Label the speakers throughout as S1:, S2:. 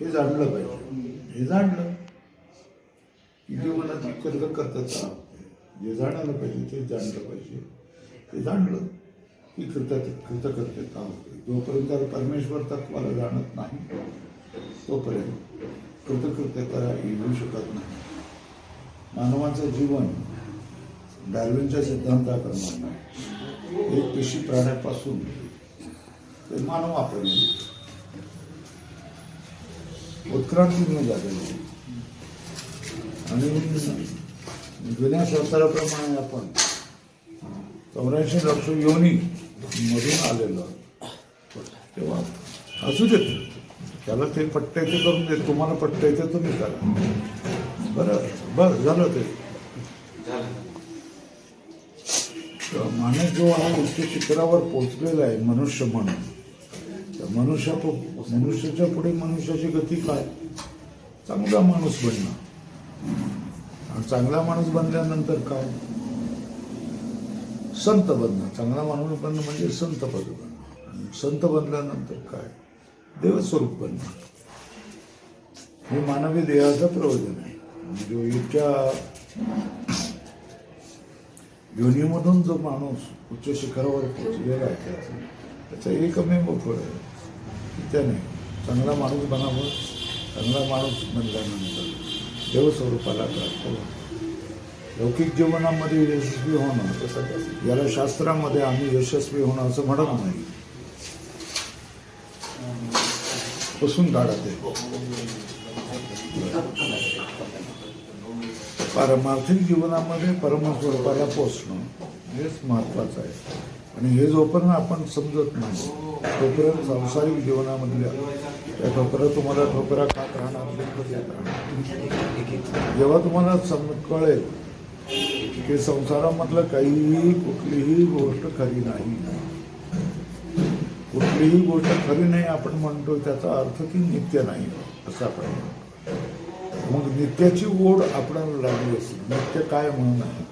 S1: हे जाणलं पाहिजे. हे जाणलं. किती जीवनाची कर्ज करतात जे जाणायला पाहिजे ते जाणलं पाहिजे. ते जाणलं की कृत कृतकर्तता होते. जोपर्यंत परमेश्वर तत्वाला जाणत नाही तोपर्यंत कृतकृत्यता येऊ शकत नाही. मानवाचं जीवन डार्विनच्या सिद्धांताप्रमाणे एक पेशी प्राण्यापासून ते मानवापर्यंत उत्क्रांती झालेलं. आहे आणि जुन्या शास्त्राप्रमाणे आपण चौऱ्याऐंशी लक्ष योनी मधून आलेलो तेव्हा असू देत. त्याला ते पट्टय ते करून देत. तुम्हाला पट्ट्याचे ते तुम्ही करा. बरं बरं झालं ते. माणूस जो आहे उच्च शिखरावर पोचलेला आहे मनुष्य म्हणून. मनुष्या मनुष्याच्या पुढे मनुष्याची गती काय? चांगला माणूस बनणं. आणि चांगला माणूस बनल्यानंतर काय? संत बनणं. चांगला माणूस बनणं म्हणजे संत पद बनणं. संत बनल्यानंतर काय? देवस्वरूप बनणं. हे मानवी देहाचं प्रयोजन आहे. म्हणजे जो इतक्या योनीमधून जो माणूस उच्च शिखरावर पोचलेला आहे त्याचं एकमेव फळ आहे. ते त्याने चांगला माणूस बनावं चांगला माणूस बनल्यानंतर देवस्वरूपाला प्राप्त व्हावं. लौकिक जीवनामध्ये यशस्वी होणं तसं याला शास्त्रामध्ये आम्ही यशस्वी होणं असं म्हणत नाही. पुसून काढत आहे. पारमार्थिक जीवनामध्ये परमस्वरूपाला पोचणं हेच महत्वाचं आहे. आणि हे जोपर्यंत आपण समजत नाही तोपर्यंत सांसारिक जीवनामधल्या त्या ठोकऱ्या तुम्हाला ठोकरा खात राहणार दुःख देत राहणार. जेव्हा तुम्हाला सम कळेल की संसारामधलं काहीही कुठलीही गोष्ट खरी नाही. कुठलीही गोष्ट खरी नाही आपण म्हणतो त्याचा अर्थ की नित्य नाही असं आपण म्हणतो. मग नित्याची ओढ आपल्याला लागली असेल नित्य काय म्हणून आहे?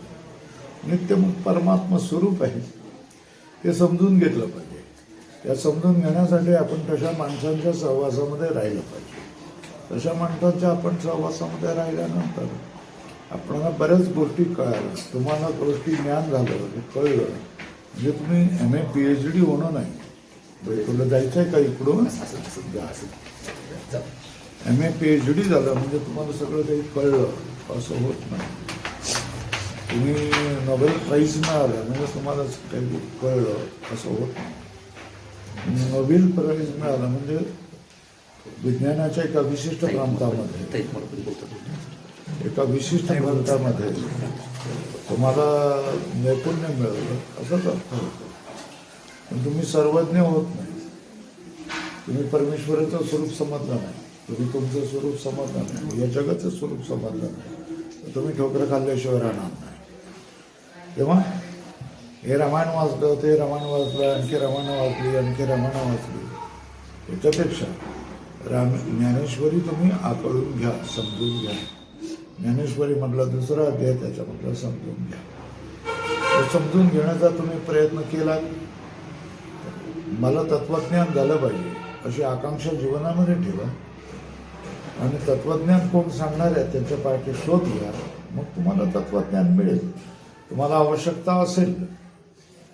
S1: नित्य मग परमात्मा स्वरूप आहे. ते समजून घेतलं पाहिजे. त्या समजून घेण्यासाठी आपण तशा माणसांच्या सहवासामध्ये राहिलं पाहिजे. तशा माणसांच्या आपण सहवासामध्ये राहिल्यानंतर आपल्याला बऱ्याच गोष्टी कळाल्या तुम्हाला गोष्टी ज्ञान झालं हे कळलं. म्हणजे तुम्ही M A P H D होणं नाही. म्हणजे तुला जायचं आहे का इकडून? जा. M A P H D झालं म्हणजे तुम्हाला सगळं काही कळलं. असं होत नाही. तुम्ही नोबेल प्राईज मिळालं म्हणजे तुम्हाला काही कळलं असं होत नाही. नोबेल प्राईज मिळालं म्हणजे विज्ञानाच्या एका विशिष्ट प्रांतामध्ये एका विशिष्ट प्रांतामध्ये तुम्हाला नैपुण्य मिळवलं असंच अर्थ होतो. पण तुम्ही सर्वज्ञ होत नाही. तुम्ही परमेश्वराचं स्वरूप समजलं नाही. तुम्ही तुमचं स्वरूप समजलं नाही. या जगाचं स्वरूप समजलं नाही. तुम्ही ठोकरं खाल्ल्याशिवाय राहणार नाही. तेव्हा हे रामायण वाचलं ते रामायण वाचलं आणखी रामायण वाचली आणखी रामायण वाचली याच्यापेक्षा राम ज्ञानेश्वरी तुम्ही आकळून घ्या समजून घ्या ज्ञानेश्वरी म्हटलं दुसरा अध्याय त्याच्यामधलं समजून घ्या ते समजून घेण्याचा तुम्ही प्रयत्न केला मला तत्वज्ञान झालं पाहिजे अशी आकांक्षा जीवनामध्ये ठेवा आणि तत्वज्ञान कोण सांगणार आहे त्याच्या पाठी शोध घ्या मग तुम्हाला तत्वज्ञान मिळेल तुम्हाला आवश्यकता असेल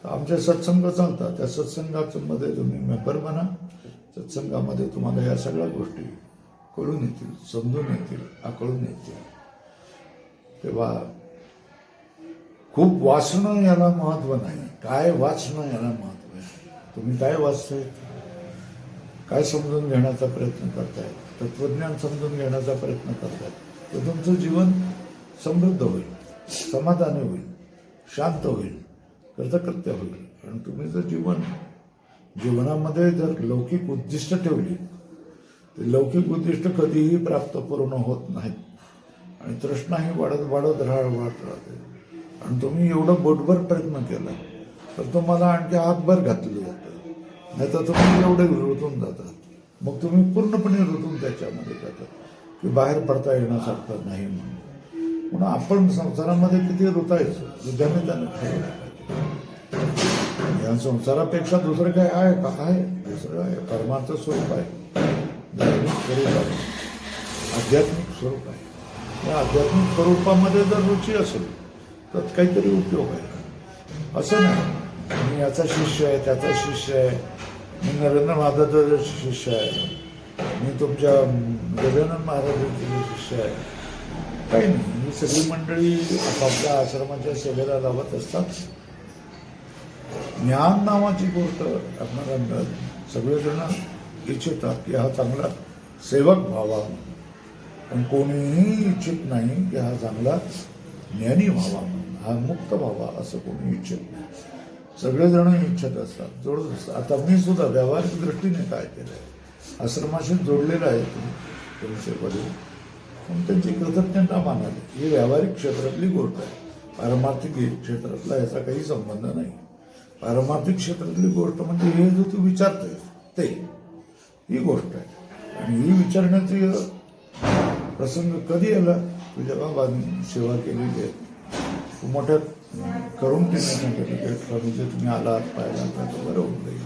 S1: तर आमचे सत्संग चालतात. त्या सत्संगामध्ये तुम्ही मेंबर बना. सत्संगामध्ये तुम्हाला या सगळ्या गोष्टी कळून येतील समजून येतील आकळून येतील. तेव्हा खूप वाचणं याला महत्त्व नाही. काय वाचणं याला महत्त्व आहे? तुम्ही काय वाचताय? काय समजून घेण्याचा प्रयत्न करताय? तत्वज्ञान समजून घेण्याचा प्रयत्न करताय. तर तुमचं जीवन समृद्ध होईल समाधानी होईल. शांत होईल कृतकृत्य होईल. आणि तुम्ही जर जीवन जीवनामध्ये जर लौकिक उद्दिष्ट ठेवली तर लौकिक उद्दिष्ट कधीही प्राप्त पूर्ण होत नाहीत. आणि तृष्णाही वाढत वाढत राह वाढत राहते. आणि तुम्ही एवढं बोटभर प्रयत्न केला तर तुम्हाला आणखी हातभर घातलं जातं. नाही तर तुम्ही एवढे रुतून जातात. मग तुम्ही पूर्णपणे रुतून त्याच्यामध्ये जातात. की बाहेर पडता येण्यासारखं नाही म्हणून. म्हणून आपण संसारामध्ये किती ऋतायचं विद्याने त्यांना ठरवलं. या संसारापेक्षा दुसरं काय आहे? का आहे. दुसरं आहे. परमार्थ स्वरूप आहे. धार्मिक स्वरूप आहे. आध्यात्मिक स्वरूप आहे. या आध्यात्मिक स्वरूपामध्ये जर रुची असेल तर काहीतरी उपयोग आहे. असं नाही. मी याचा शिष्य आहे त्याचा शिष्य आहे. मी नरेंद्र महाराजाचा शिष्य आहे. मी तुमच्या गजानन महाराजांचे शिष्य आहे. काही नाही. ही सगळी मंडळी आपापल्या आश्रमाच्या सेवेला लावत असतात. ज्ञान नावाची गोष्ट आपल्याला सगळेजण इच्छितात की हा चांगला सेवक व्हावा. पण कोणीही इच्छित नाही की हा चांगला ज्ञानी व्हावा. हा मुक्त व्हावा असं कोणी इच्छित नाही. सगळेजण इच्छित असतात. जोडत आता मी सुद्धा व्यावहारिक दृष्टीने काय केलं आहे आश्रमाशी जोडलेलं आहे तुमचे वडील. पण त्यांची कृतज्ञता मानावी ही व्यावहारिक क्षेत्रातली गोष्ट आहे. पारमार्थिक क्षेत्रातला याचा काही संबंध नाही. पारमार्थिक क्षेत्रातली गोष्ट म्हणजे हे जो तू विचारतोय ते. ही गोष्ट आहे. आणि ही विचारण्याची प्रसंग कधी आला? तुझ्या बाबांनी सेवा केलेली आहे. तू मोठ्या करून त्यांनी सांगितलं की स्वामीजी तुम्ही आलात पाहिला तर बरं होऊन जाईल.